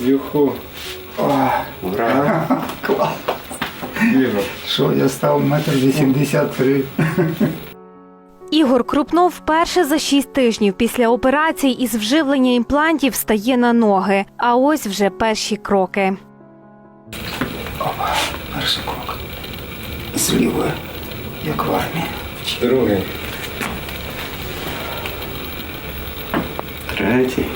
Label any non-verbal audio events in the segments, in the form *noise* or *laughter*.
Юху. Ура. *laughs* Клас. Ігор. Що, я став метр вісімдесят три. *laughs* Ігор Крупнов вперше за шість тижнів після операції із вживлення імплантів стає на ноги. А ось вже перші кроки. Перший крок. З лівої, як в армії. Другий. Третій.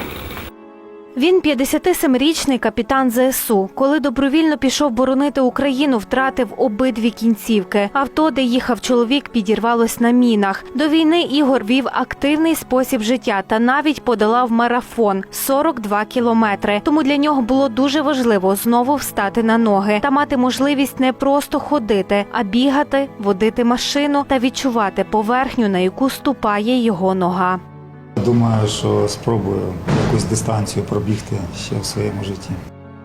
Він 57-річний капітан ЗСУ. Коли добровільно пішов боронити Україну, втратив обидві кінцівки. Авто, де їхав чоловік, підірвалось на мінах. До війни Ігор вів активний спосіб життя та навіть подолав марафон 42 кілометри. Тому для нього було дуже важливо знову встати на ноги та мати можливість не просто ходити, а бігати, водити машину та відчувати поверхню, на яку ступає його нога. Думаю, що спробую якусь дистанцію пробігти ще в своєму житті.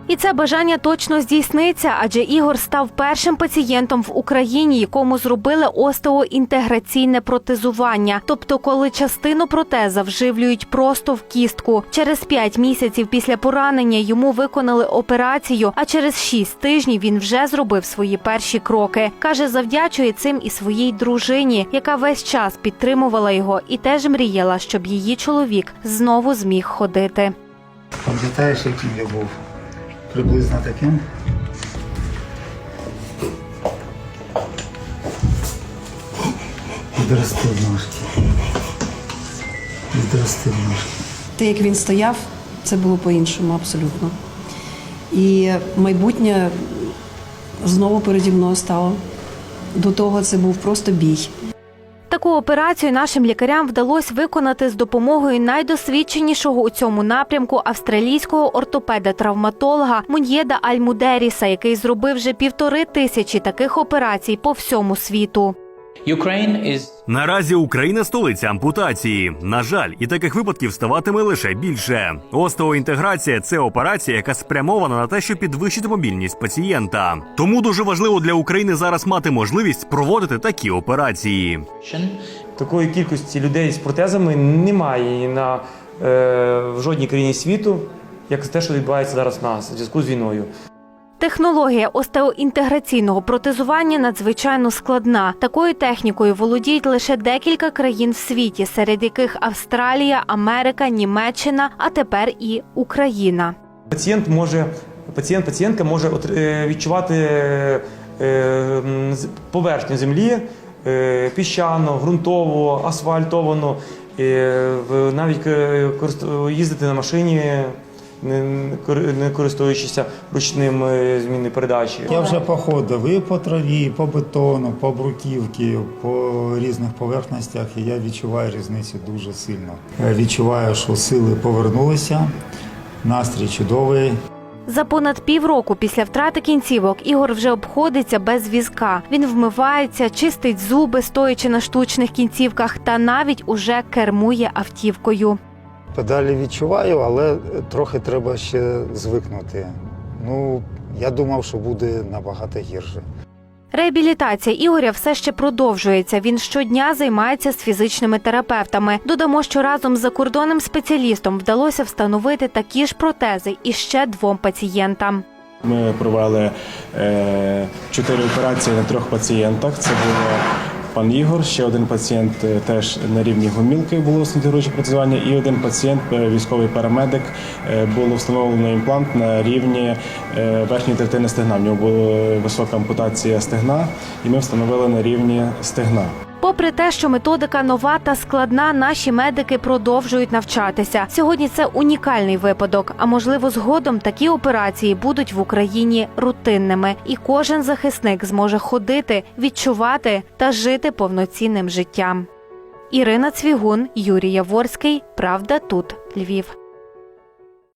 І це бажання точно здійсниться, адже Ігор став першим пацієнтом в Україні, якому зробили остеоінтеграційне протезування. Тобто, коли частину протеза вживлюють просто в кістку. Через 5 місяців після поранення йому виконали операцію, а через 6 тижнів він вже зробив свої перші кроки. Каже, завдячує цим і своїй дружині, яка весь час підтримувала його і теж мріяла, щоб її чоловік знову зміг ходити. Пам'ятаєш, яким я був? Приблизно таким. Відрости ножки. Відрости ножки. Те, як він стояв, це було по-іншому абсолютно. І майбутнє знову переді мною стало. До того це був просто бій. Таку операцію нашим лікарям вдалося виконати з допомогою найдосвідченішого у цьому напрямку австралійського ортопеда-травматолога Муньєда Альмудеріса, який зробив вже півтори тисячі таких операцій по всьому світу. Наразі Україна столиця ампутації. На жаль, і таких випадків ставатиме лише більше. Остеоінтеграція це операція, яка спрямована на те, щоб підвищити мобільність пацієнта. Тому дуже важливо для України зараз мати можливість проводити такі операції. Такої кількості людей з протезами немає на, е, в жодній країні світу, як те, що відбувається зараз в нас у зв'язку з війною. Технологія остеоінтеграційного протезування надзвичайно складна. Такою технікою володіють лише декілька країн в світі, серед яких Австралія, Америка, Німеччина, а тепер і Україна. Пацієнт може, пацієнт, пацієнтка може е, відчувати е, з- поверхню землі е, піщану, ґрунтову, асфальтовану, е, навіть е, їздити на машині, не, не користуючися ручним е, змінною передачі. Я вже походив і по траві, і по бетону, по бруківці, по різних поверхностях, і я відчуваю різницю дуже сильно. Відчуваю, що сили повернулися, настрій чудовий. За понад півроку після втрати кінцівок Ігор вже обходиться без візка. Він вмивається, чистить зуби, стоячи на штучних кінцівках, та навіть уже кермує автівкою. Педалі відчуваю, але трохи треба ще звикнути. Ну, я думав, що буде набагато гірше. Реабілітація Ігоря все ще продовжується. Він щодня займається з фізичними терапевтами. Додамо, що разом з закордонним спеціалістом вдалося встановити такі ж протези і ще двом пацієнтам. Ми провели е, чотири операції на трьох пацієнтах. Це було пан Ігор, ще один пацієнт е, теж на рівні гомілки було снігуруче протезування, і один пацієнт, е, військовий парамедик, е, було встановлено імплант на рівні верхньої третини стегна. В нього була висока ампутація стегна, і ми встановили на рівні стегна. Попри те, що методика нова та складна, наші медики продовжують навчатися. Сьогодні це унікальний випадок. А можливо, згодом такі операції будуть в Україні рутинними, і кожен захисник зможе ходити, відчувати та жити повноцінним життям. Ірина Цвігун, Юрій Яворський. Правда, тут Львів.